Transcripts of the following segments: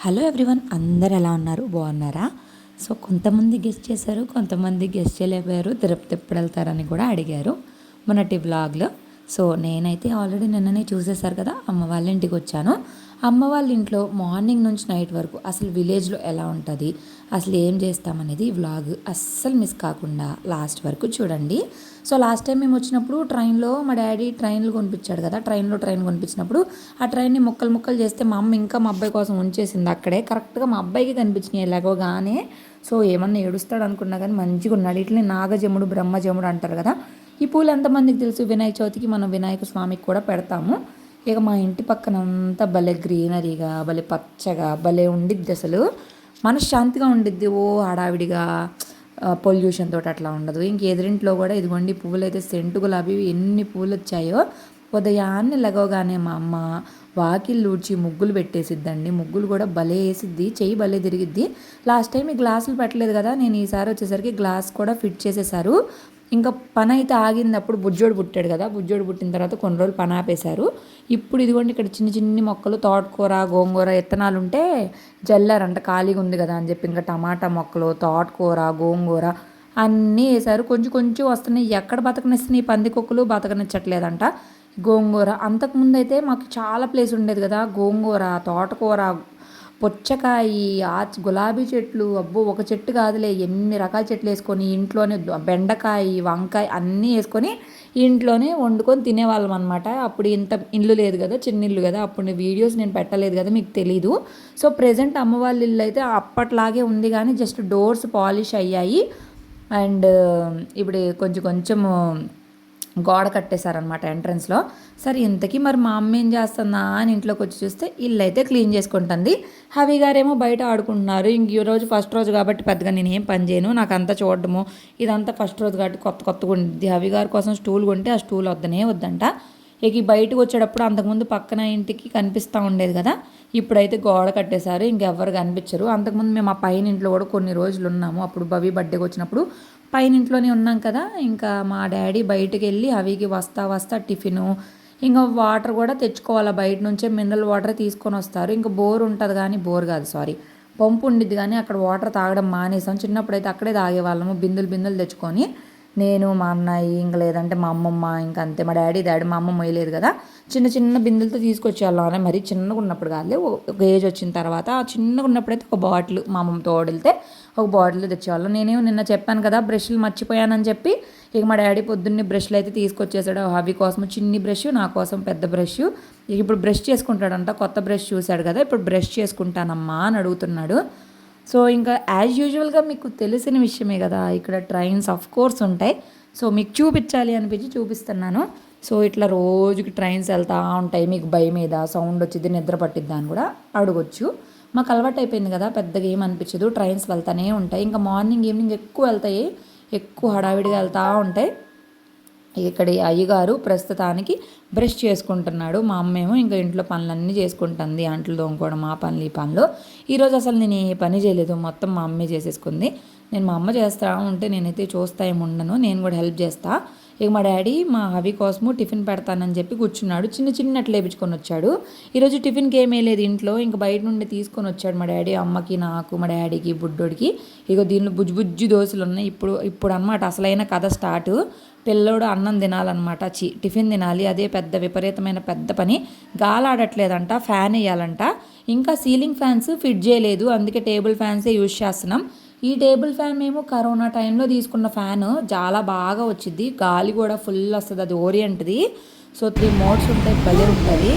Hello everyone అందరు ఎలా ఉన్నారు? బాగున్నారా? సో కొంతమంది గెస్ట్ చేశారు కొంతమంది గెస్ట్ చేయలేకపోయారు తిరుపతి ఎప్పుడు వెళ్తారని కూడా అడిగారు మొన్నటి బ్లాగ్లో సో నేనైతే ఆల్రెడీ నిన్ననే చూసేశారు కదా అమ్మ వాళ్ళ ఇంటికి వచ్చాను. అమ్మ వాళ్ళ ఇంట్లో మార్నింగ్ నుంచి నైట్ వరకు అసలు విలేజ్లో ఎలా ఉంటుంది అసలు ఏం చేస్తామనేది వ్లాగ్ అస్సలు మిస్ కాకుండా లాస్ట్ వరకు చూడండి. సో లాస్ట్ టైం మేము వచ్చినప్పుడు ట్రైన్లో మా డాడీ ట్రైన్లు కొనిపించాడు కదా ట్రైన్లో ట్రైన్ కొనిపించినప్పుడు ఆ ట్రైన్ని ముక్కలు ముక్కలు చేస్తే మా అమ్మ ఇంకా మా అబ్బాయి కోసం ఉంచేసింది అక్కడే. కరెక్ట్గా మా అబ్బాయికి కనిపించినాయి ఎలాగోగానే. సో ఏమన్నా ఏడుస్తాడు అనుకున్నా కానీ మంచిగా ఉన్నాడు. ఇట్లనే నాగజముడు బ్రహ్మజముడు అంటారు కదా. ఈ పూలు ఎంతమందికి తెలుసు? వినాయక చవితికి మనం వినాయక స్వామికి కూడా పెడతాము. ఇక మా ఇంటి పక్కన అంతా భలే గ్రీనరీగా భలే పచ్చగా భలే ఉండిద్ది అసలు. మనశ్శాంతిగా ఉండిద్ది. ఓ హడావిడిగా పొల్యూషన్ తోటి అట్లా ఉండదు. ఇంక ఎదురింట్లో కూడా ఇదిగోండి పువ్వులు అయితే సెంటు గులాబీ ఎన్ని పూలు వచ్చాయో ఉదయాన్నే లగవగానే మా అమ్మ వాకిళ్ళు ఊడ్చి ముగ్గులు పెట్టేసిద్దండి. ముగ్గులు కూడా భలే వేసిద్ది. చెయ్యి భలే తిరిగిద్ది. లాస్ట్ టైం ఈ గ్లాసులు పెట్టలేదు కదా నేను ఈసారి వచ్చేసరికి గ్లాస్ కూడా ఫిట్ చేసేసారు ఇంకా పని అయితే ఆగింది అప్పుడు బుజ్జోడు పుట్టాడు కదా బుజ్జోడు పుట్టిన తర్వాత కొన్ని రోజులు పని ఆపేశారు. ఇప్పుడు ఇదిగోండి ఇక్కడ చిన్న చిన్ని మొక్కలు తోటకూర గోంగూర ఇత్తనాలు ఉంటే జల్లారంట ఖాళీగా ఉంది కదా అని చెప్పి ఇంకా టమాటా మొక్కలు తోటకూర గోంగూర అన్నీ వేశారు. కొంచెం కొంచెం వస్తున్నాయి. ఎక్కడ బతకనిస్తున్నాయి పందికొక్కులు బతకనిచ్చట్లేదంట. గోంగూర అంతకుముందు అయితే మాకు చాలా ప్లేస్ ఉండేది కదా గోంగూర తోటకూర పుచ్చకాయ ఆచ్ గులాబీ చెట్లు అబ్బో ఒక చెట్టు కాదులే ఎన్ని రకాల చెట్లు వేసుకొని ఇంట్లోనే బెండకాయ వంకాయ అన్నీ వేసుకొని ఇంట్లోనే వండుకొని తినేవాళ్ళం అనమాట అప్పుడు ఇంత ఇల్లు లేదు కదా చిన్న ఇల్లు కదా అప్పుడు వీడియోస్ నేను పెట్టలేదు కదా మీకు తెలీదు. సో ప్రజెంట్ అమ్మ వాళ్ళ ఇల్లు అయితే అప్పట్లాగే ఉంది కానీ జస్ట్ డోర్స్ పాలిష్ అయ్యాయి. అండ్ ఇప్పుడు కొంచెం కొంచెము గోడ కట్టేశారనమాట ఎంట్రన్స్లో. సరే ఇంతకీ మరి మా అమ్మ ఏం చేస్తుందా? అని ఇంట్లోకి వచ్చి చూస్తే ఇల్లు అయితే క్లీన్ చేసుకుంటుంది. హవి గారేమో బయట ఆడుకుంటున్నారు. ఇంక ఈ రోజు ఫస్ట్ రోజు కాబట్టి పెద్దగా నేను ఏం పని చేయను. నాకు అంతా చూడడము. ఇదంతా ఫస్ట్ రోజు కాబట్టి కొత్త కొత్తగా ఉండిద్ది. హవి గారి కోసం స్టూల్ కొంటే ఆ స్టూల్ వద్దనే వద్దంట. ఇక ఈ బయటకు వచ్చేటప్పుడు అంతకుముందు పక్కన ఇంటికి కనిపిస్తూ ఉండేది కదా. ఇప్పుడైతే గోడ కట్టేశారు. ఇంకెవ్వరు కనిపించరు. అంతకుముందు మేము ఆ పైన ఇంట్లో కూడా కొన్ని రోజులు ఉన్నాము. అప్పుడు బవి బర్త్డేకి వచ్చినప్పుడు పైన ఇంట్లోనే ఉన్నాం కదా ఇంకా మా డాడీ బయటకు వెళ్ళి అవికి వస్తా వస్తా టిఫిను ఇంకా వాటర్ కూడా తెచ్చుకోవాలి బయట నుంచే మినరల్ వాటర్ తీసుకొని వస్తారు. ఇంకా బోర్ ఉంటుంది కానీ బోర్ కాదు సారీ. పంపు ఉండిద్ది కానీ అక్కడ వాటర్ తాగడం మానేసాం. చిన్నప్పుడైతే అక్కడే తాగేవాళ్ళము బిందులు బిందులు తెచ్చుకొని. నేను మా అన్నయ్య ఇంక లేదంటే మా అమ్మమ్మ ఇంకా అంతే. మా డాడీ డాడీ మా అమ్మమ్మ వేయలేదు కదా. చిన్న చిన్న బిందెలతో తీసుకొచ్చేవాళ్ళం మరీ చిన్నగా ఉన్నప్పుడు కాదులే. ఒక ఏజ్ వచ్చిన తర్వాత చిన్నగా ఉన్నప్పుడైతే ఒక బాటిల్ మా అమ్మమ్మ తోడెళ్తే ఒక బాటిల్ తెచ్చేవాళ్ళం. నేను నిన్న చెప్పాను కదా బ్రష్లు మర్చిపోయానని చెప్పి ఇక మా డాడీ పొద్దున్నే బ్రష్లు అయితే తీసుకొచ్చేసాడు. అవి కోసం చిన్ని బ్రష్ నా కోసం పెద్ద బ్రష్. ఇక ఇప్పుడు బ్రష్ చేసుకుంటాడంట కొత్త బ్రష్ చూశాడు కదా ఇప్పుడు బ్రష్ చేసుకుంటానమ్మా అని అడుగుతున్నాడు. సో ఇంకా యాజ్ యూజువల్గా మీకు తెలిసిన విషయమే కదా ఇక్కడ ట్రైన్స్ ఆఫ్ కోర్స్ ఉంటాయి. సో మీకు చూపించాలి అనిపించి చూపిస్తున్నాను. సో ఇట్లా రోజుకి ట్రైన్స్ వెళ్తూ ఉంటాయి మీకు భయం మీద సౌండ్ వచ్చింది నిద్ర పట్టిద్దా అని కూడా అడగొచ్చు. మాకు అలవాటు అయిపోయింది కదా పెద్దగా ఏం అనిపించదు ట్రైన్స్ వెళ్తానే ఉంటాయి. ఇంకా మార్నింగ్ ఈవినింగ్ ఎక్కువ వెళ్తాయి ఎక్కువ హడావిడిగా వెళ్తూ ఉంటాయి ఇక్కడ అయ్యగారు ప్రస్తుతానికి బ్రష్ చేసుకుంటున్నాడు. మా అమ్మేమో ఇంకా ఇంట్లో పనులన్నీ చేసుకుంటుంది అంట్లు తోముకోవడం ఆ పనులు ఈ పనులు. ఈరోజు అసలు నేను ఏ పని చేయలేదు మొత్తం మా అమ్మే చేసేసుకుంది. నేను మా అమ్మ చేస్తా ఉంటే నేనైతే చూస్తా ఏమి ఉండను నేను కూడా హెల్ప్ చేస్తా. ఇక మా డాడీ మా హవి కోసము టిఫిన్ పెడతానని చెప్పి కూర్చున్నాడు. చిన్న చిన్న అట్లా వేపించుకొని వచ్చాడు ఈరోజు టిఫిన్కి ఏమీ లేదు ఇంట్లో. ఇంకా బయట నుండి తీసుకొని వచ్చాడు మా డాడీ అమ్మకి నాకు మా డాడీకి బుడ్డోడికి. ఇక దీనిలో బుజ్జు బుజ్జు దోశలు ఉన్నాయి. ఇప్పుడు ఇప్పుడు అనమాట అసలైన కథ స్టార్ట్. పిల్లోడు అన్నం తినాలన్నమాట. చి టిఫిన్ తినాలి. అదే పెద్ద విపరీతమైన పెద్ద పని. గాలాడట్లేదంట ఫ్యాన్ వేయాలంట. ఇంకా సీలింగ్ ఫ్యాన్స్ ఫిట్ చేయలేదు అందుకే టేబుల్ ఫ్యాన్సే యూజ్ చేస్తున్నాం. ఈ టేబుల్ ఫ్యాన్ మేము కరోనా టైంలో తీసుకున్న ఫ్యాన్ చాలా బాగా వచ్చింది గాలి కూడా ఫుల్ వస్తుంది. అది ఓరియంట్ది. సో త్రీ మోడ్స్ ఉంటాయి భలే ఉంటుంది.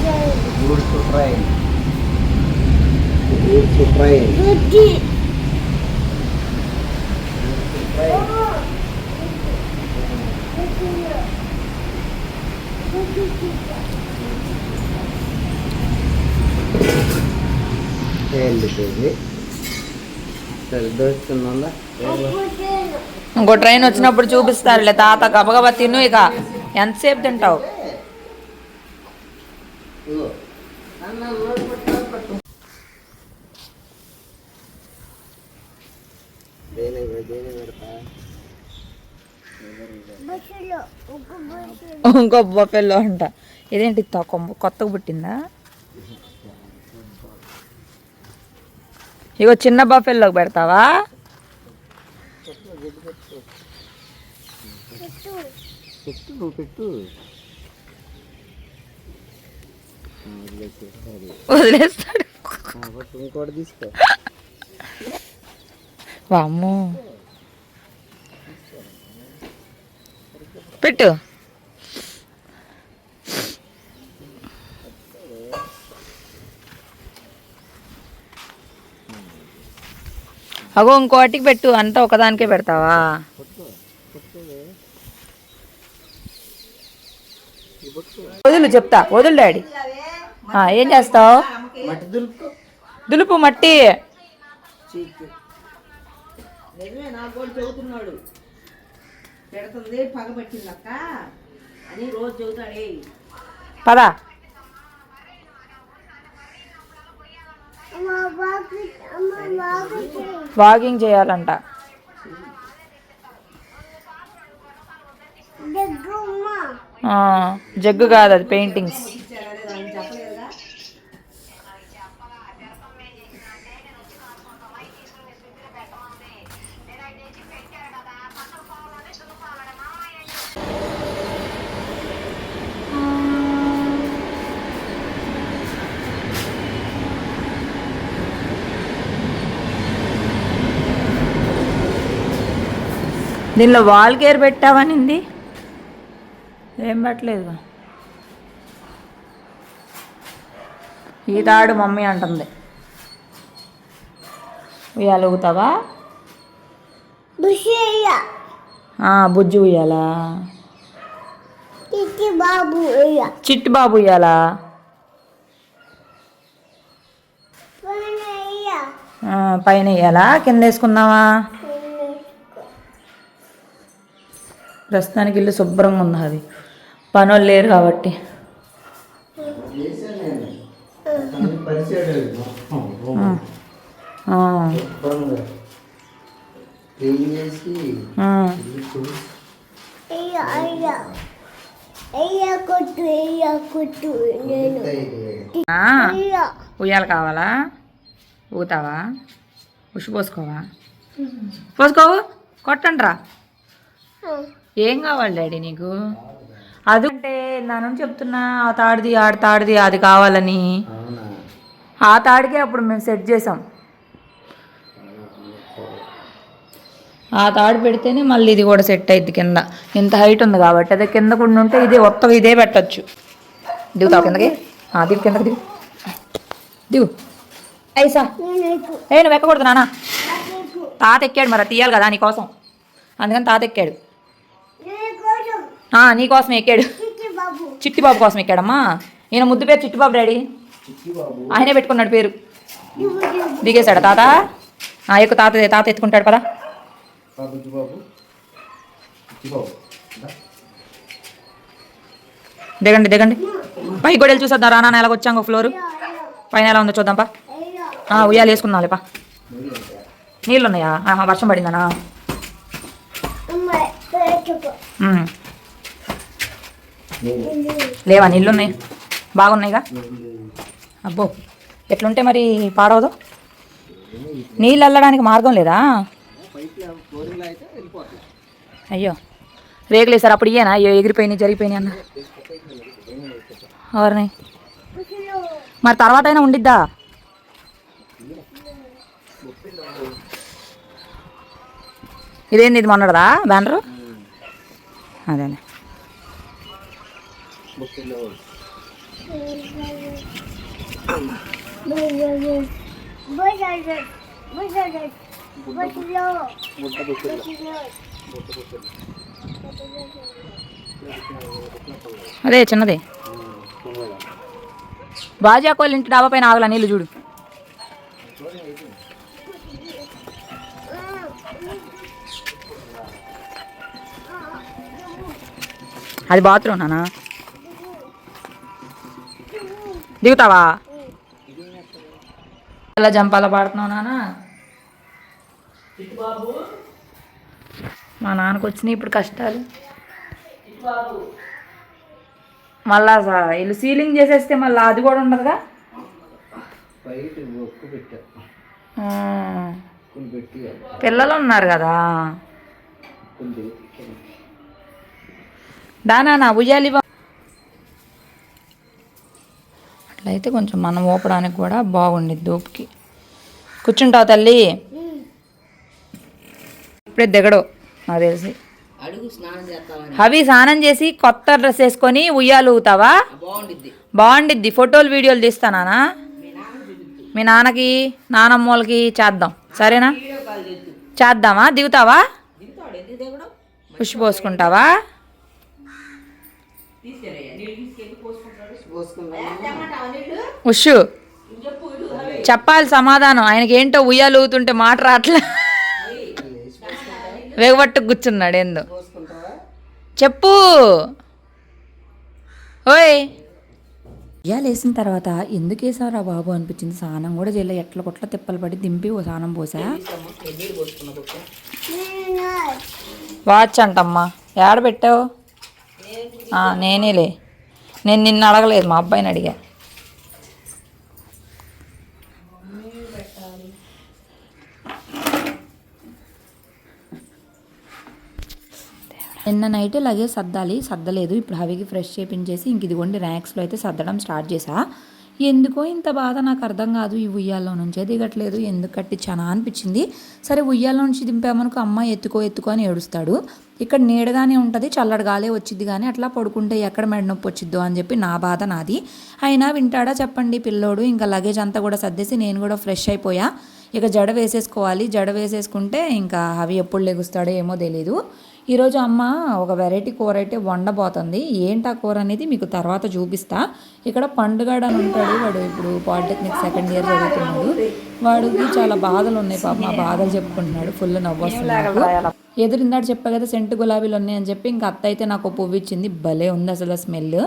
ఇంకో ట్రైన్ వచ్చినప్పుడు చూపిస్తారులే. తాత గబగబా తిను ఇక. ఎంతసేపు తింటావు? ఇంకో బొఫెల్లో అంట. ఇదేంటి తో- కొమ్మ- కొత్తగా పుట్టిందా? ఇగో చిన్న బఫెల్లోకి పెడతావా? పెట్టు నువ్వు పెట్టు. వదిలేస్తాడు. ఇంకోటి తీసుకో. వామ్మో. పెట్టు. అగో ఇంకోటికి పెట్టు. అంతా ఒకదానికే పెడతావా? వదులు చెప్తా. వదులు డాడీ. ఏం చేస్తావు? దులుపు మట్టి. నిజమే వాకింగ్ చేయాలంట. జగ్గు కాదు అది పెయింటింగ్స్. దీనిలో వాల్ కేర్ పెట్టావనింది? ఏం పెట్టలేదు. ఈ తాడు మమ్మీ అంటుంది. ఉయ్యాలు? ఊగుతావా బుజ్జి ఉయ్యాలా? చిట్టి బాబు ఉయ్యాలా? పైన వేయాలా కింద వేసుకుందామా? ప్రస్తుతానికి ఇల్లు శుభ్రంగా ఉన్నది పనులు లేరు కాబట్టి. ఉయ్యాలి కావాలా? ఊగుతావా? ఉషి పోసుకోవా? పోసుకోవు కొట్టండి రా ఏం కావాలి డాడీ నీకు? అది అంటే నా నుంచి చెప్తున్నా ఆ తాడిది ఆడ తాడిది అది కావాలని. ఆ తాడికి అప్పుడు మేము సెట్ చేసాం. ఆ తాడు పెడితేనే మళ్ళీ ఇది కూడా సెట్ అయింది కింద. ఇంత హైట్ ఉంది కాబట్టి అదే కింద కూడా ఉంటే ఇదే మొత్తం ఇదే పెట్టచ్చు. దిగుతావు కిందకి. ఆ, దిగు కిందకి దిగు. దిగు. ఐసా నేను ఏ నువ్వు ఎక్కకూడదు నాన్న తాత ఎక్కాడు మరి తీయాలి కదా నీకోసం. అందుకని తాత ఎక్కాడు. నేను నీకోసం ఎక్కాడు. చిట్టి బాబు చిట్టిబాబు కోసం ఎక్కాడమ్మా. ఈయన ముద్దు పేరు చిట్టిబాబు డాడీ. ఆయనే పెట్టుకున్నాడు పేరు. దిగేశాడు. తాత? ఆ ఎక్కువ తాత తాత ఎత్తుకుంటాడు పదా. బాబు బుజ్జి బాబు బుజ్జి బాబు దా. దిగండి దిగండి. కూడా వెళ్ళి చూసేద్దాం. రానా ఎలాగ వచ్చాం ఫ్లోర్. పైన ఎలా ఉందో చూద్దాం పా. అయ్యా ఆ, ఉయ్యాలు వేసుకుందాం పా. నీళ్ళు ఉన్నాయా వర్షం పడిందనా. లేవా? నీళ్ళు ఉన్నాయి బాగున్నాయిగా? అబ్బో. ఎట్లుంటే మరి పాడవదు? నీళ్ళు వెళ్ళడానికి మార్గం లేదా? అయ్యో. రేగులే వేసారు అప్పుడు ఇయ్యేనా? అయ్యో ఎగిరిపోయినాయి జరిగిపోయినాయి అన్న. ఎవరిని? మరి తర్వాత అయినా ఉండిద్దా? ఇదేంది ఇది మొన్నడదా బ్యానరు? అదే చిన్నదే. బాజా కోళ్ళ ఇంటి డాబా పైన ఆగల నీళ్ళు చూడు. అది బాత్రూమ్ నానా? దిగుతావా? ఎలా జంపాల పాడుతున్నావు నానా? మా నాన్నకు వచ్చినాయి ఇప్పుడు కష్టాలు. మళ్ళా స- వీళ్ళు సీలింగ్ చేసేస్తే మళ్ళీ అది కూడా ఉండదుగా? పిల్లలు ఉన్నారు కదా? దానా నా ఉయ్యాలి బా- అట్లయితే కొంచెం మనం ఊపడానికి కూడా బాగుండిద్ది దూపుకి కూర్చుంటావు తల్లి? ఇప్పుడే దిగడు నాకు తెలిసి. అవి స్నానం చేసి కొత్త డ్రెస్ వేసుకొని ఉయ్యాలు ఊగుతావా? బాగుండిద్ది. ఫోటోలు వీడియోలు తీస్తానా మీ నాన్నకి నానమ్మోళ్ళకి చేద్దాం. సరేనా? చేద్దామా? దిగుతావా? పుష్ పోసుకుంటావా? ఉషు చెప్పాలి సమాధానం. ఆయనకి ఏంటో ఉయ్యాలు ఊగుతుంటే మాట రావట్లే. వేగబట్టు కూర్చున్నాడు ఏందో. చెప్పు. ఓయ్. ఉయ్యాలు వేసిన తర్వాత ఎందుకు వేసావురా బాబు అనిపించింది? స్నానం కూడా చేయలే. ఎట్ల కొట్ల తిప్పలు పడి దింపి ఓ స్నానం పోసా? వాచ్ అంటమ్మా. ఏడ పెట్టావు? ఆ, నేనేలే. నేను నిన్ను అడగలేదు మా అబ్బాయిని అడిగా. నిన్న నైట్ ఇలాగే సర్దాలి సర్దలేదు. ఇప్పుడు హవికి ఫ్రెష్ చేపించేసి ఇంక ఇదిగోండి ర్యాక్స్లో అయితే సర్దడం స్టార్ట్ చేసా. ఎందుకో ఇంత బాధ నాకు అర్థం కాదు ఈ ఉయ్యాల్లో నుంచే దిగట్లేదు. ఎందుకు కట్టించానా అనిపించింది. సరే ఉయ్యాల్లో నుంచి దింపామనుకో అమ్మ ఎత్తుకో ఎత్తుకో అని ఏడుస్తాడు. ఇక్కడ నీడగానే ఉంటుంది చల్లడి గాలే వచ్చింది కానీ అట్లా పడుకుంటే ఎక్కడ మెడ నొప్పి వచ్చిద్దో అని చెప్పి నా బాధ నాది. అయినా వింటాడా చెప్పండి పిల్లోడు ఇంకా లగేజ్ అంతా కూడా సర్దేసి నేను కూడా ఫ్రెష్ అయిపోయా. ఇక జడ వేసేసుకోవాలి జడ వేసేసుకుంటే ఇంకా అవి ఎప్పుడు లెగుస్తాడో ఏమో తెలీదు. ఈరోజు అమ్మ ఒక వెరైటీ కూర అయితే వండబోతుంది. ఏంటి ఆ కూర అనేది మీకు తర్వాత చూపిస్తా. ఇక్కడ పండుగాడు అని ఉంటాడు. వాడు ఇప్పుడు పాలిటెక్నిక్ సెకండ్ ఇయర్ చదువుతున్నాడు. వాడికి చాలా బాధలు ఉన్నాయి పాప. మా బాధలు చెప్పుకుంటున్నాడు. ఫుల్ నవ్వు వస్తుంది నాకు. ఎదురిందాడు చెప్పా కదా సెంటు గులాబీలు ఉన్నాయని చెప్పి ఇంకా అత్త అయితే నాకు పువ్వు ఇచ్చింది. భలే ఉంది అసలు స్మెల్.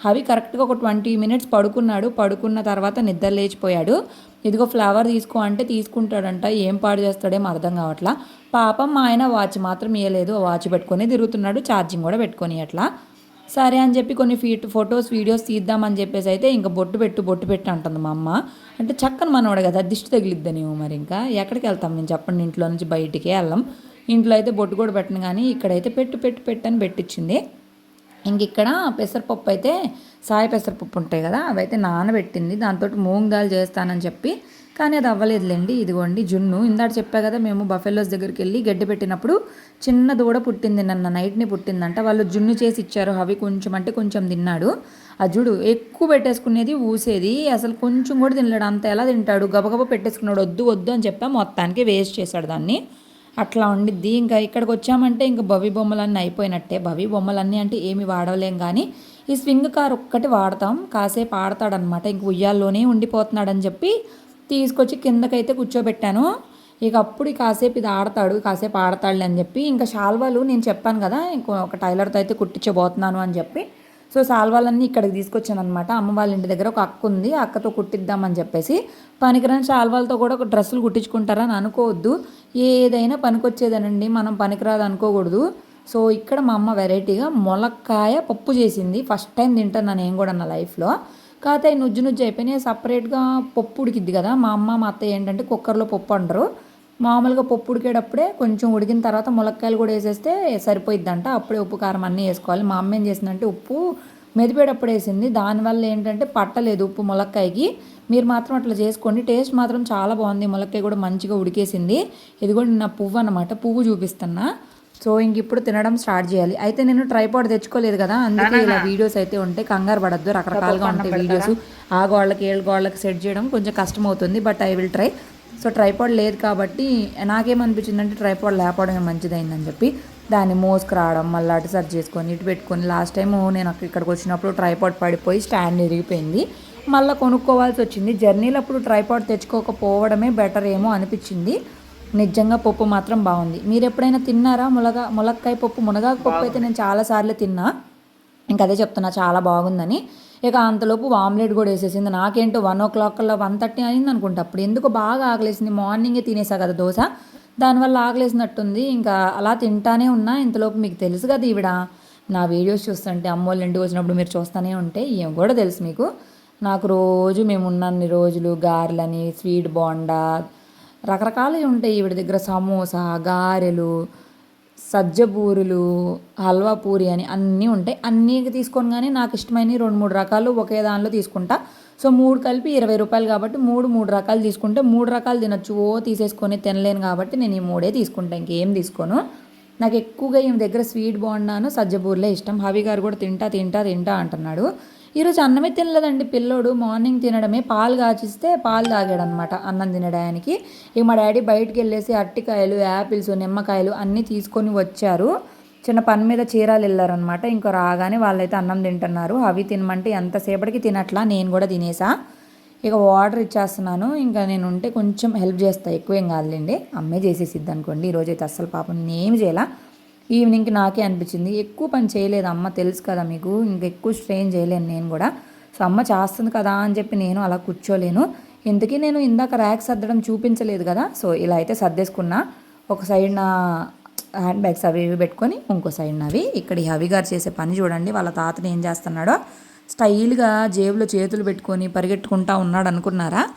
అవి కరెక్ట్గా ఒక ట్వంటీ మినిట్స్ పడుకున్నాడు. పడుకున్న తర్వాత నిద్ర లేచిపోయాడు. ఇదిగో ఫ్లవర్ తీసుకో అంటే తీసుకుంటాడంట. ఏం పాడు చేస్తాడేమో అర్థం కావట్లా. పాపం మా ఆయన వాచ్ మాత్రం ఇవ్వలేదు వాచ్ పెట్టుకొని తిరుగుతున్నాడు. ఛార్జింగ్ కూడా పెట్టుకొని అట్లా. సరే అని చెప్పి కొన్ని ఫీట్ ఫొటోస్ వీడియోస్ తీద్దామని చెప్పేసి అయితే ఇంకా బొట్టు పెట్టు బొట్టు పెట్టు అంటుంది మా అమ్మ. అంటే చక్కని మనవాడు కదా. దిష్టి తగిలిద్దనేమో మరి ఇంకా. ఎక్కడికి వెళ్తాం మేము చెప్పండి. ఇంట్లో నుంచి బయటికి వెళ్ళాం. ఇంట్లో అయితే బొట్టు కూడా పెట్టను కానీ ఇక్కడైతే పెట్టు పెట్టు పెట్టు అని పెట్టించింది ఇంక ఇక్కడ పెసరపప్పు అయితే సాయి పెసరపప్పు ఉంటాయి కదా అవి అయితే నానబెట్టింది. దాంతో మూంగ్ దాల్ చేస్తానని చెప్పి కానీ అది అవ్వలేదులేండి. ఇదిగోండి జున్ను. ఇందాక చెప్పా కదా మేము బఫెలోస్ దగ్గరికి వెళ్ళి గడ్డి పెట్టినప్పుడు చిన్న దూడ పుట్టింది నన్న నైట్ని పుట్టిందంట. వాళ్ళు జున్ను చేసి ఇచ్చారు. అవి కొంచెం అంటే కొంచెం తిన్నాడు. ఆ జుడు ఎక్కువ పెట్టేసుకునేది ఊసేది. అసలు కొంచెం కూడా తినలేడు. అంత ఎలా తింటాడు? గబగబ పెట్టేసుకున్నాడు. వద్దు వద్దు అని చెప్పా మొత్తానికి వేస్ట్ చేశాడు దాన్ని. అట్లా ఉండిద్ది. ఇంకా ఇక్కడికి వచ్చామంటే ఇంకా భవి బొమ్మలన్నీ అయిపోయినట్టే. భవి బొమ్మలన్నీ అంటే ఏమి వాడలేం కానీ ఈ స్వింగ్ కార్ ఒక్కటి వాడతాం. కాసేపు ఆడతాడనమాట ఇంక ఉయ్యాల్లోనే ఉండిపోతున్నాడని చెప్పి తీసుకొచ్చి కిందకైతే కూర్చోబెట్టాను. ఇక అప్పుడు కాసేపు ఇది ఆడతాడు కాసేపు ఆడతాడు అని చెప్పి ఇంకా శాల్వాలు నేను చెప్పాను కదా ఇంకో ఒక టైలర్తో అయితే కుట్టించబోతున్నాను అని చెప్పి. సో శాల్వాలన్నీ ఇక్కడికి తీసుకొచ్చాను అనమాట అమ్మ వాళ్ళ ఇంటి దగ్గర ఒక అక్క ఉంది అక్కతో కుట్టిద్దామని చెప్పేసి. పనికిరాని శాల్వాలతో కూడా ఒక డ్రెస్సులు కుట్టించుకుంటారని అనుకోవద్దు. ఏదైనా పనికొచ్చేదనండి. మనం పనికిరాదు అనుకోకూడదు. సో ఇక్కడ మా అమ్మ వెరైటీగా ములక్కాయ పప్పు చేసింది. ఫస్ట్ టైం తింటాను నేను కూడా నా లైఫ్లో. కాకపోతే నుజ్జు నుజ్జు అయిపోయినాయి. సపరేట్గా పప్పు ఉడికిద్ది కదా. మా అమ్మ మా అత్తయ్య ఏంటంటే కుక్కర్లో పప్పు అంటారు. మామూలుగా పప్పు ఉడికేటప్పుడే కొంచెం ఉడికిన తర్వాత ములక్కాయలు కూడా వేసేస్తే సరిపోయిద్దంట. అప్పుడే ఉప్పు కారం అన్నీ వేసుకోవాలి. మా అమ్మ ఏం చేసిందంటే ఉప్పు మెదిపేటప్పుడు వేసింది దానివల్ల ఏంటంటే పట్టలేదు ఉప్పు ములక్కాయకి. మీరు మాత్రం అట్లా చేసుకోండి. టేస్ట్ మాత్రం చాలా బాగుంది. ములక్కాయ కూడా మంచిగా ఉడికేసింది. ఇది కూడా నా పువ్వు అన్నమాట. పువ్వు చూపిస్తున్నా. సో ఇంక ఇప్పుడు తినడం స్టార్ట్ చేయాలి. అయితే నేను ట్రైపాడ్ తెచ్చుకోలేదు కదా. అందుకే ఇలా వీడియోస్ అయితే ఉంటాయి కంగారు పడద్దు. రకరకాలుగా ఉంటాయి వీడియోస్. ఆ గోళ్ళకి ఏళ్ళ గోళ్ళకి సెట్ చేయడం కొంచెం కష్టం అవుతుంది but I will try. So tripod లేదు కాబట్టి నాకేమనిపించింది అంటే ట్రైపాడ్ లేకపోవడమే మంచిదైందని చెప్పి. దాన్ని మోసుకు రావడం మళ్ళీ అటు సర్చ్ చేసుకొని ఇటు పెట్టుకొని లాస్ట్ టైం నేను ఇక్కడికి వచ్చినప్పుడు ట్రైపాడ్ పడిపోయి స్టాండ్ ఇరిగిపోయింది. మళ్ళీ కొనుక్కోవాల్సి వచ్చింది. జర్నీలో అప్పుడు ట్రైపాడ్ తెచ్చుకోకపోవడమే బెటర్ ఏమో అనిపించింది. నిజంగా పప్పు మాత్రం బాగుంది. మీరు ఎప్పుడైనా తిన్నారా? ములగ ములక్కాయ పప్పు మునగాకు పప్పు అయితే నేను చాలాసార్లు తిన్నా. ఇంకా అదే చెప్తున్నా చాలా బాగుందని. ఇక అంతలోపు ఆమ్లెట్ కూడా వేసేసింది. నాకేంటో one o'clock one thirty అయింది అనుకుంటా అప్పుడు ఎందుకు బాగా ఆకలేసింది. మార్నింగే తినేసా కదా దోశ. దానివల్ల ఆకలేసినట్టుంది. ఇంకా అలా తింటానే ఉన్నా. ఇంతలోపు మీకు తెలుసు కదా ఈవిడ. నా వీడియోస్ చూస్తుంటే అమ్మోళ్ళు ఇంటికి వచ్చినప్పుడు మీరు చూస్తూనే ఉంటే ఏం కూడా తెలుసు మీకు. నాకు రోజు మేము ఉన్నన్ని రోజులు గారెలని స్వీట్ బోండా రకరకాలవి ఉంటాయి ఈవిడ దగ్గర. సమోసా గారెలు సజ్జబూరెలు హల్వా పూరి అని అన్నీ ఉంటాయి. అన్నీ తీసుకొని కానీ నాకు ఇష్టమైన రెండు మూడు రకాలు ఒకే దానిలో తీసుకుంటా. సో మూడు కలిపి ఇరవై రూపాయలు కాబట్టి మూడు మూడు రకాలు తీసుకుంటే మూడు రకాలు తినచ్చు. ఓ తీసేసుకొని తినలేను కాబట్టి నేను ఈ మూడే తీసుకుంటాను ఇంకేం తీసుకోను. నాకు ఎక్కువగా ఈమె దగ్గర స్వీట్ బాగున్నాను సజ్జబూర్లే ఇష్టం. హవి గారు కూడా తింటా తింటా తింటా అంటున్నాడు. ఈరోజు అన్నమే తినలేదండి పిల్లోడు. మార్నింగ్ తినడమే. పాలు కాచిస్తే పాలు తాగాడు అనమాట అన్నం తినడానికి. ఇక మా డాడీ బయటికి వెళ్ళేసి అరటికాయలు యాపిల్స్ నిమ్మకాయలు అన్నీ తీసుకొని వచ్చారు. చిన్న పని మీద చీరాలు వెళ్ళారనమాట ఇంకా రాగానే వాళ్ళైతే అన్నం తింటున్నారు. అవి తినమంటే ఎంతసేపటికి తినట్లా? నేను కూడా తినేసా. ఇక వాటర్ ఇచ్చేస్తున్నాను. ఇంకా నేను ఉంటే కొంచెం హెల్ప్ చేస్తా. ఎక్కువ ఏం కాదులేండి. అమ్మే చేసేసిద్ది అనుకోండి. ఈరోజు అయితే అస్సలు పాపం నేనేమి చేయాల. ఈవినింగ్కి నాకే అనిపించింది. ఎక్కువ పని చేయలేదు. అమ్మ తెలుసు కదా మీకు. ఇంకా ఎక్కువ స్ట్రెయిన్ చేయలేను నేను కూడా. సో అమ్మ చేస్తుంది కదా అని చెప్పి నేను అలా కూర్చోలేను. ఇంతకీ నేను ఇందాక ర్యాక్ సర్దడం చూపించలేదు కదా. సో ఇలా అయితే సర్దేసుకున్నా. ఒక సైడ్ నా హ్యాండ్ బ్యాగ్స్ అవి ఇవి పెట్టుకొని ఇంకో సైడ్ నవి. ఇక్కడ ఈ హవి గారు చేసే పని చూడండి. వాళ్ళ తాతని ఏం చేస్తున్నాడో. స్టైల్గా జేబులో చేతులు పెట్టుకొని పరిగెట్టుకుంటా ఉన్నాడు అనుకున్నారా?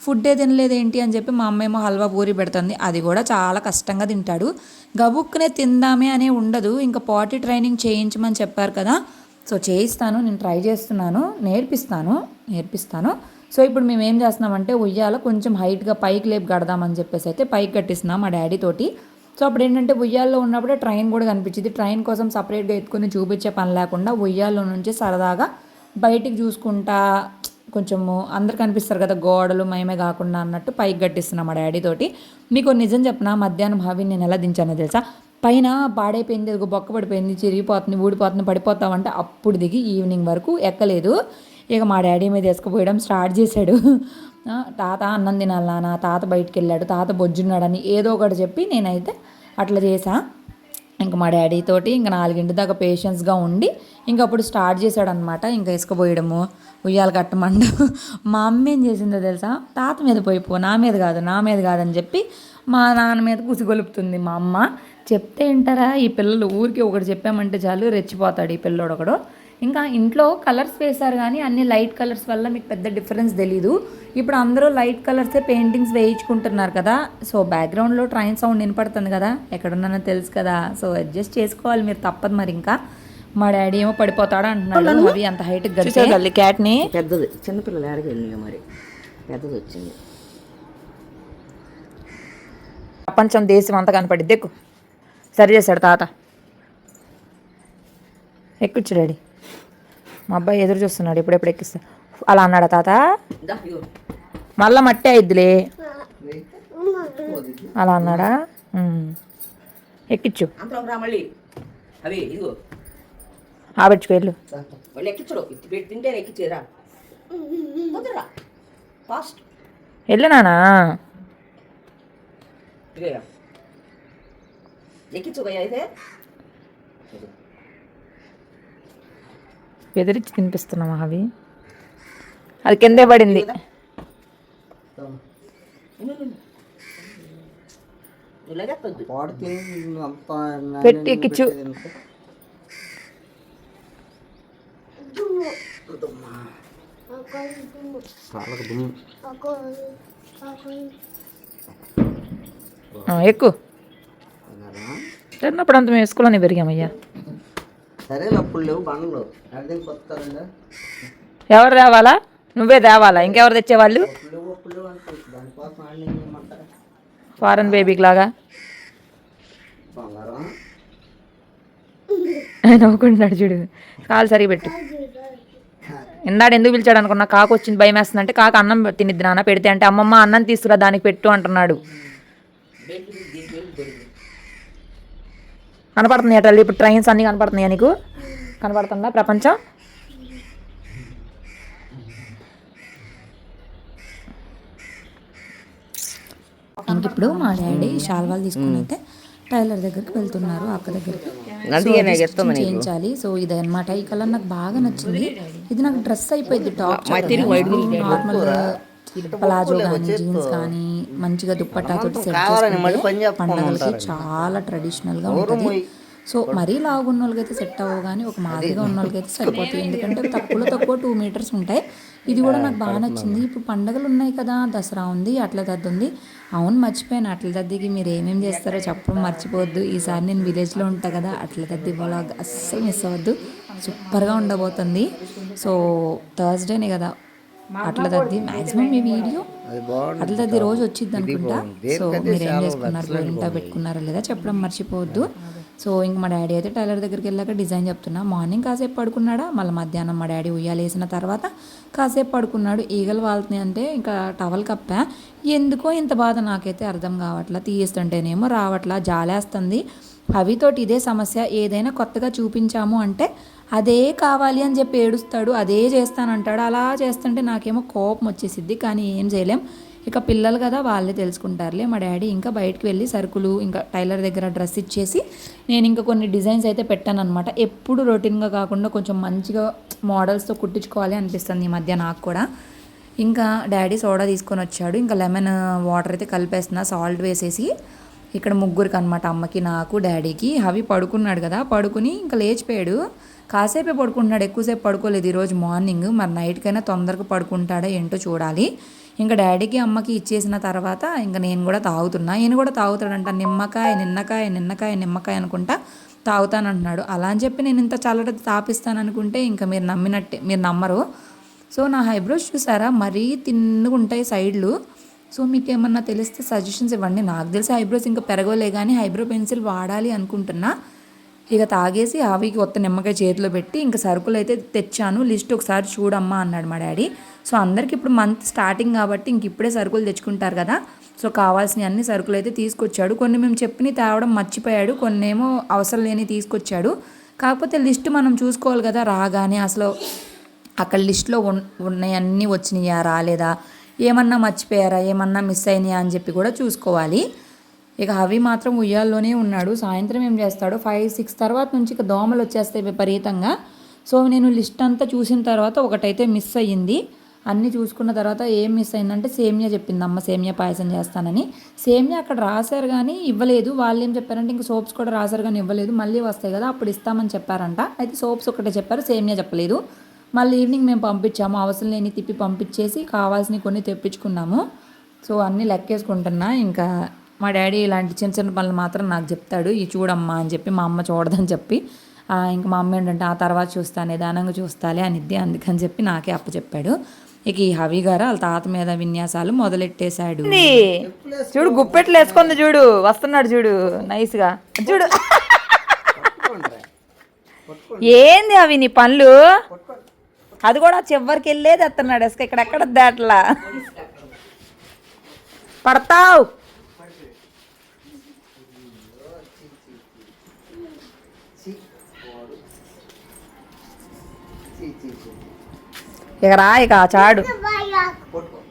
ఫుడ్ ఏ తినలేదేంటి అని చెప్పి మా అమ్మ ఏమో హల్వా పూరి పెడుతుంది. అది కూడా చాలా కష్టంగా తింటాడు. గబుక్కునే తిందామే అనే ఉండదు. ఇంకా పాటీ ట్రైనింగ్ చేయించమని చెప్పారు కదా. సో చేయిస్తాను. నేను ట్రై చేస్తున్నాను. నేర్పిస్తాను. నేర్పిస్తాను. సో ఇప్పుడు మేము ఏం చేస్తున్నామంటే ఉయ్యాల కొంచెం హైట్గా పైకి లేపు కడదామని చెప్పేసి అయితే పైకి కట్టిస్తున్నాం మా డాడీ తోటి. సో అప్పుడు ఏంటంటే ఉయ్యాల్లో ఉన్నప్పుడే ట్రైన్ కూడా కనిపించింది. ట్రైన్ కోసం సపరేట్గా ఎత్తుకొని చూపించే పని లేకుండా ఉయ్యాల్లో నుంచి సరదాగా బయటికి చూసుకుంటా కొంచెము అందరు కనిపిస్తారు కదా గోడలు మేమే కాకుండా అన్నట్టు పైకి గట్టిస్తున్నాం మా డాడీ తోటి. మీకు నిజం చెప్పిన మధ్యాహ్నం భావి నేను ఎలా దించానో తెలుసా? పైన పాడైపోయింది ఒక బొక్క పడిపోయింది చిరిగిపోతుంది ఊడిపోతుంది పడిపోతామంటే అప్పుడు దిగి ఈవినింగ్ వరకు ఎక్కలేదు. ఇక మా డాడీ మీద వేసుకుపోయడం స్టార్ట్ చేశాడు. తాత అన్నం తినాలా నా తాత బయటికి వెళ్ళాడు తాత బొజ్జున్నాడని ఏదో ఒకటి చెప్పి నేనైతే అట్లా చేసా. ఇంక మా డాడీ తోటి ఇంకా నాలుగింటి దాకా పేషెన్స్గా ఉండి ఇంకా అప్పుడు స్టార్ట్ చేశాడనమాట ఇంకా ఇసుకపోయడము ఉయ్యాలు కట్టమండు. మా అమ్మ ఏం చేసిందో తెలుసా? తాత మీద పోయిపో నా మీద కాదు నా మీద కాదని చెప్పి మా నాన్న మీద కుసిగొలుపుతుంది మా అమ్మ. చెప్తే వింటారా? ఈ పిల్లలు ఊరికి ఒకటి చెప్పామంటే చాలు రెచ్చిపోతాడు ఈ పిల్లోడు ఒకడు ఇంకా ఇంట్లో కలర్స్ వేశారు కానీ అన్ని లైట్ కలర్స్ వల్ల మీకు పెద్ద డిఫరెన్స్ తెలీదు. ఇప్పుడు అందరూ లైట్ కలర్సే పెయింటింగ్స్ వేయించుకుంటున్నారు కదా. సో బ్యాక్గ్రౌండ్లో ట్రైన్ సౌండ్ వినపడుతుంది కదా. ఎక్కడున్నానో తెలుసు కదా. సో అడ్జస్ట్ చేసుకోవాలి మీరు తప్పదు మరి ఇంకా. మా డాడీ ఏమో పడిపోతాడు అంటున్నాడు. అవి అంత హైట్ గడిచే క్యాట్ని? పెద్దది. చిన్నపిల్లలు వెళ్ళినాయి మరి? పెద్దది వచ్చింది. ప్రపంచం దేశం అంతా కనపడిద్ది. ఎక్కు. సరి చేశాడు తాత. ఎక్కుచ్చు డాడీ. మా అబ్బాయి ఎదురు చూస్తున్నాడు ఇప్పుడెప్పుడు ఎక్కిస్తా. అలా అన్నాడా తాత. మళ్ళా మట్టి అయిద్దిలే. అలా అన్నాడా. ఎక్కిచ్చు. ఆబెట్టుకు వెళ్ళు. వెళ్ళు నానా. ఎక్కించుకోయ్యా అయితే. బెదిరించి తినిపిస్తున్నామా అవి అది కిందే పడింది. పెట్టి ఎక్కిచ్చు. ఎక్కువ చిన్నప్పుడు అంత మేము స్కూల్లోనే పెరిగామయ్యా. సరే అప్పుడు లేవు కొత్తారండి ఎవరు తేవాలా? నువ్వే తేవాలా? ఇంకెవరు తెచ్చేవాళ్ళు? ఫారెన్ బేబీకి లాగా నవ్వుకుంటున్నాడు చూడు. కాలు సరిగా పెట్టు. ఇందాడు ఎందుకు పిలిచాడు అనుకున్నా? కాకు వచ్చింది భయం వేస్తుందంటే కాకు అన్నం తినిద్ది నాన్న పెడితే అంటే అమ్మమ్మ అన్నం తీసుకురా దానికి పెట్టు అంటున్నాడు. కనపడుతుంది అటల్లి ఇప్పుడు ట్రైన్స్ అన్నీ కనపడుతున్నాయా నీకు? కనపడుతుందా ప్రపంచం? ఇంక ఇప్పుడు మా డాడీ శాల్వాలు తీసుకుని అయితే టైలర్ దగ్గరికి వెళ్తున్నారు అక్క దగ్గరికి. చేయించాలి. సో ఇది అనమాట ఈ కలర్ నాకు బాగా నచ్చింది. ఇది నాకు డ్రెస్ అయిపోయింది టాప్ నార్మల్ ప్లాజో కానీ జీన్స్ కానీ మంచిగా దుప్పట్టా తోటి సెట్ చేసుకుంటే పండగలకి చాలా ట్రెడిషనల్గా ఉంటుంది. సో మరీ లావున్న వాళ్ళకైతే సెట్ అవ్వవు కానీ ఒక మాదిరిగా ఉన్న వాళ్ళకైతే సరిపోతాయి. ఎందుకంటే తక్కువలో తక్కువ టూ మీటర్స్ ఉంటాయి. ఇది కూడా నాకు బాగా నచ్చింది. ఇప్పుడు పండగలు ఉన్నాయి కదా దసరా ఉంది అట్ల దద్ది ఉంది. అవును మర్చిపోయాను. అట్ల దద్దికి మీరు ఏమేమి చేస్తారో చెప్పడం మర్చిపోవద్దు. ఈసారి నేను విలేజ్లో ఉంటా కదా అట్ల దద్ది వ్లాగ్ అస్సలు మిస్ అవ్వద్దు. సూపర్గా ఉండబోతుంది. సో థర్స్డేనే కదా అట్ల దద్ది మ్యాక్సిమం మీ వీడియో అట్ల దద్ది రోజు వచ్చింది అనుకుంటా. సో మీరు ఏం చేసుకున్నారు? గోరింటా పెట్టుకున్నారా లేదా? చెప్పడం మర్చిపోవద్దు. సో ఇంక మా డాడీ అయితే టైలర్ దగ్గరికి వెళ్ళాక డిజైన్ చెప్తున్నా. మార్నింగ్ కాసేపు పడుకున్నాడా? మళ్ళీ మధ్యాహ్నం మా డాడీ ఉయ్యాలేసిన తర్వాత కాసేపు పడుకున్నాడు. ఈగలు వాళ్తున్నాయి అంటే ఇంకా టవల్ కప్పా? ఎందుకో ఇంత బాధ నాకైతే అర్థం కావట్లా. తీస్తుంటేనేమో రావట్లా. జాలేస్తుంది. అవితోటి ఇదే సమస్య. ఏదైనా కొత్తగా చూపించాము అంటే అదే కావాలి అని చెప్పి ఏడుస్తాడు అదే చేస్తానంటాడు. అలా చేస్తుంటే నాకేమో కోపం వచ్చేసిద్ది. కానీ ఏం చేయలేం. ఇక పిల్లలు కదా వాళ్ళే తెలుసుకుంటారులే. మా డాడీ ఇంకా బయటకు వెళ్ళి సరుకులు ఇంకా టైలర్ దగ్గర డ్రెస్ ఇచ్చేసి నేను ఇంకా కొన్ని డిజైన్స్ అయితే పెట్టాను అనమాట ఎప్పుడు రొటీన్గా కాకుండా కొంచెం మంచిగా మోడల్స్తో కుట్టించుకోవాలి అనిపిస్తుంది ఈ మధ్య నాకు కూడా. ఇంకా డాడీ సోడా తీసుకొని వచ్చాడు. ఇంకా లెమన్ వాటర్ అయితే కలిపేస్తున్నా సాల్ట్ వేసేసి ఇక్కడ ముగ్గురికి అనమాట అమ్మకి నాకు డాడీకి. అవి పడుకున్నాడు కదా పడుకుని ఇంకా లేచిపోయాడు. కాసేపే పడుకుంటున్నాడు ఎక్కువసేపు పడుకోలేదు. ఈరోజు మార్నింగ్ మరి నైట్కైనా తొందరగా పడుకుంటాడా ఏంటో చూడాలి. ఇంకా డాడీకి అమ్మకి ఇచ్చేసిన తర్వాత ఇంకా నేను కూడా తాగుతున్నా. ఈయన కూడా తాగుతాడంట. నిమ్మకాయ నిన్నకాయ నిన్నకాయ నిమ్మకాయ అనుకుంటా తాగుతానంటున్నాడు. అలా అని చెప్పి నేను ఇంత చల్లటి తాపిస్తాను అనుకుంటే ఇంకా మీరు నమ్మినట్టే మీరు నమ్మరు. సో నా హైబ్రోస్ చూసారా? మరీ తిన్నుగా ఉంటాయి సైడ్లు. సో మీకు ఏమన్నా తెలిస్తే సజెషన్స్ ఇవ్వండి. నాకు తెలిసి ఐబ్రోస్ ఇంకా పెరగలే కానీ ఐబ్రో పెన్సిల్ వాడాలి అనుకుంటున్నా. ఇక తాగేసి ఆవికి కొత్త నిమ్మకాయ చేతిలో పెట్టి ఇంకా సరుకులు అయితే తెచ్చాను. లిస్ట్ ఒకసారి చూడమ్మా అన్నాడు మా డాడీ. సో అందరికి ఇప్పుడు మంత్ స్టార్టింగ్ కాబట్టి ఇంక ఇప్పుడే సరుకులు తెచ్చుకుంటారు కదా. సో కావాల్సిన అన్ని సరుకులు అయితే తీసుకొచ్చాడు. కొన్ని మేము చెప్పినవి తేవడం మర్చిపోయాడు. కొన్ని ఏమో అవసరం లేని తీసుకొచ్చాడు. కాకపోతే లిస్ట్ మనం చూసుకోవాలి కదా రాగానే అసలు అక్కడ లిస్ట్లో ఉన్నాయన్నీ వచ్చినాయా రాలేదా ఏమన్నా మర్చిపోయారా ఏమన్నా మిస్ అయినాయా అని చెప్పి కూడా చూసుకోవాలి. ఇక అవి మాత్రం ఉయ్యాల్లోనే ఉన్నాడు. సాయంత్రం ఏం చేస్తాడు ఫైవ్ సిక్స్ తర్వాత నుంచి ఇక దోమలు వచ్చేస్తాయి విపరీతంగా. సో నేను లిస్ట్ అంతా చూసిన తర్వాత ఒకటైతే మిస్ అయ్యింది. అన్నీ చూసుకున్న తర్వాత ఏం మిస్ అయిందంటే సేమియా చెప్పింది. అమ్మ సేమియా పాయసం చేస్తానని. సేమియా అక్కడ రాశారు కానీ ఇవ్వలేదు. వాళ్ళు ఏం చెప్పారంటే ఇంక సోప్స్ కూడా రాశారు కానీ ఇవ్వలేదు. మళ్ళీ వస్తాయి కదా అప్పుడు ఇస్తామని చెప్పారంట. అయితే సోప్స్ ఒకటే చెప్పారు సేమియా చెప్పలేదు. మళ్ళీ ఈవినింగ్ మేము పంపించాము. అవసరం లేని తిప్పి పంపించేసి కావాల్సినవి కొన్ని తెప్పించుకున్నాము. సో అన్నీ లెక్కేసుకుంటున్నా. ఇంకా మా డాడీ ఇలాంటి చిన్న చిన్న పనులు మాత్రం నాకు చెప్తాడు. ఈ చూడమ్మా అని చెప్పి మా అమ్మ చూడదని చెప్పి ఇంక ఇంకా మా అమ్మ ఏంటంటే ఆ తర్వాత చూస్తా నిదానంగా చూస్తాలే అనిద్ది. అందుకని చెప్పి నాకే అప్పచెప్పాడు ఇక ఈ హవి గారు వాళ్ళ తాత మీద విన్యాసాలు మొదలెట్టేశాడు. చూడు గుప్పెట్లు వేసుకుంది చూడు. వస్తున్నాడు చూడు నైస్గా. చూడు. ఏంది అవి నీ పనులు? అది కూడా చివరికి వెళ్ళేది ఎత్తన్నాడు అసలు ఇక్కడ ఎక్కడ దాట్లా? పడతావు? ఇక రా ఇక ఆ చాడు.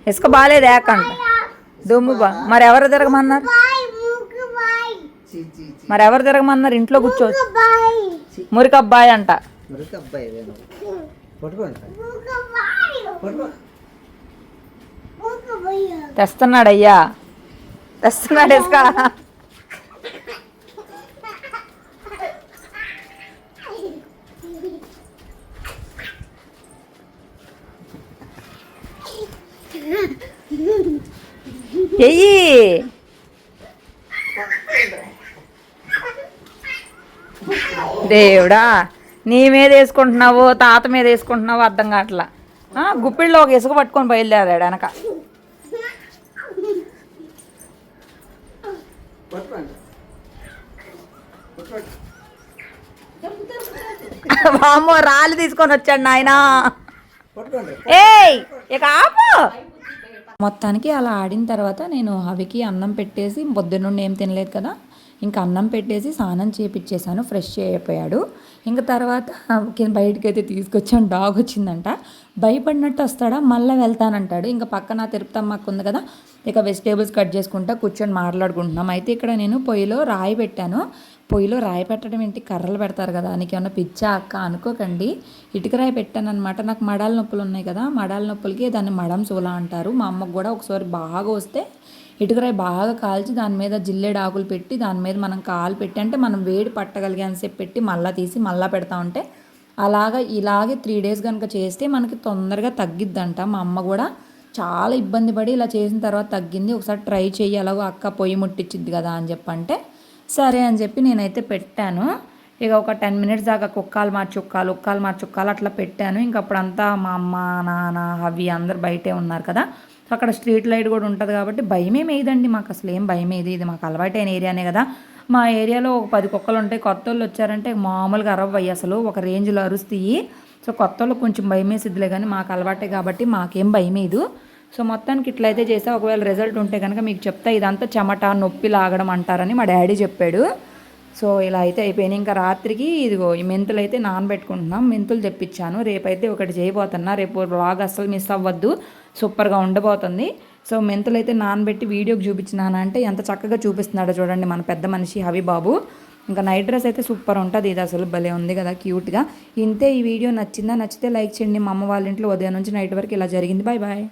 ఇసుక బాగాలేదు ఏకంట దుమ్ము బా మరి ఎవరు తిరగమన్నారు? మరి ఎవరు తిరగమన్నారు? ఇంట్లో కూర్చోవచ్చు. మురికి అబ్బాయి అంట. మురికి తెస్తున్నాడు ఇసుక పట్టుకోండి ముగ్గు బాయ్ పట్టుకో ముగ్గు బాయ్ తెస్తున్నాడు అయ్యా తెస్తున్నాడు ఇసుక ఎయ్యి దేవుడా నీ మీద వేసుకుంటున్నావు తాత మీద వేసుకుంటున్నావు అర్థం కావట్లా. ఆ, గుప్పిళ్ళలో ఒక ఇసుక పట్టుకొని బయలుదేరాడు వెనక. వామ్మో రాళ్ళు తీసుకొని వచ్చాడు నాయనా. ఏయ్ ఇక ఆపు. మొత్తానికి అలా ఆడిన తర్వాత నేను హవికి అన్నం పెట్టేసి పొద్దున్నుండి ఏం తినలేదు కదా ఇంకా అన్నం పెట్టేసి స్నానం చేపిచ్చేసాను ఫ్రెష్ అయిపోయాడు. ఇంకా తర్వాత కింద బయటికి అయితే తీసుకొచ్చాను డాగ్ వచ్చిందంట. భయపడినట్టు వస్తాడా మళ్ళీ వెళ్తానంటాడు. ఇంకా పక్కన తిరుపతమ్మకు ఉంది కదా ఇక వెజిటేబుల్స్ కట్ చేసుకుంటా కూర్చొని మాట్లాడుకుంటున్నాం. అయితే ఇక్కడ నేను పొయ్యిలో రాయి పెట్టాను. పొయ్యిలో రాయి పెట్టడం ఏంటి? కర్రలు పెడతారు కదా నీకు ఏమన్నా పిచ్చా అక్క? అనుకోకండి. ఇటుక రాయి పెట్టాను అనమాట నాకు మడాల నొప్పులు ఉన్నాయి కదా మడాల నొప్పులకి దాన్ని మడం సోలా అంటారు. మా అమ్మకు కూడా ఒకసారి బాగా వస్తే ఇటుకరాయి బాగా కాల్చి దాని మీద జిల్లేడు ఆకులు పెట్టి దాని మీద మనం కాలు పెట్టి అంటే మనం వేడి పట్టగలిగేంతసేపు పెట్టి మళ్ళీ తీసి మళ్ళీ పెడతా ఉంటే అలాగా ఇలాగే త్రీ డేస్ కనుక చేస్తే మనకి తొందరగా తగ్గిద్దంట. మా అమ్మ కూడా చాలా ఇబ్బంది పడి ఇలా చేసిన తర్వాత తగ్గింది. ఒకసారి ట్రై చెయ్యి అలాగో అక్క పొయ్యి ముట్టించిద్ది కదా అని చెప్పంటే సరే అని చెప్పి నేనైతే పెట్టాను. ఇక ఒక టెన్ మినిట్స్ దాకా కుక్కాలు మార్చి ఉక్కాలు ఉక్కాలు మార్చి ఉక్కాలు అట్లా పెట్టాను. ఇంక అప్పుడంతా మా అమ్మ నాన్న అవి అందరు బయటే ఉన్నారు కదా. అక్కడ స్ట్రీట్ లైట్ కూడా ఉంటుంది కాబట్టి భయమే వేయదండి మాకు. అసలు ఏం భయం ఏది ఇది మాకు అలవాటైన ఏరియానే కదా. మా ఏరియాలో ఒక పది కుక్కలు ఉంటాయి. కొత్త వాళ్ళు వచ్చారంటే మామూలుగా అరవయ్యి అసలు. ఒక రేంజ్లో అరుస్తాయి. సో కొత్త వాళ్ళకి కొంచెం భయం వేసిద్దిలే కానీ మాకు అలవాటే కాబట్టి మాకేం భయం లేదు సో మొత్తానికి ఇట్లయితే చేసా. ఒకవేళ రిజల్ట్ ఉంటే కనుక మీకు చెప్తా ఇదంతా చెమట నొప్పి లాగడం అంటారని మా డాడీ చెప్పాడు. సో ఇలా అయితే అయిపోయినాయి ఇంకా రాత్రికి ఇదిగో ఈ మెంతులు అయితే నానబెట్టుకుంటున్నాం. మెంతులు తెప్పించాను. రేపైతే ఒకటి చేయబోతున్నా. రేపు బ్లాగ్ అస్సలు మిస్ అవ్వద్దు. సూపర్గా ఉండబోతుంది. సో మెంతులు అయితే నానబెట్టి వీడియోకి చూపించినానంటే ఎంత చక్కగా చూపిస్తున్నాడో చూడండి మన పెద్ద మనిషి హవిబాబు ఇంకా నైట్ డ్రెస్ అయితే సూపర్ ఉంటుంది. ఇది అసలు భలే ఉంది కదా క్యూట్గా. ఇంతే ఈ వీడియో నచ్చిందా? నచ్చితే లైక్ చేయండి. మా అమ్మ వాళ్ళ ఇంట్లో ఉదయం నుంచి నైట్ వరకు ఇలా జరిగింది. Bye bye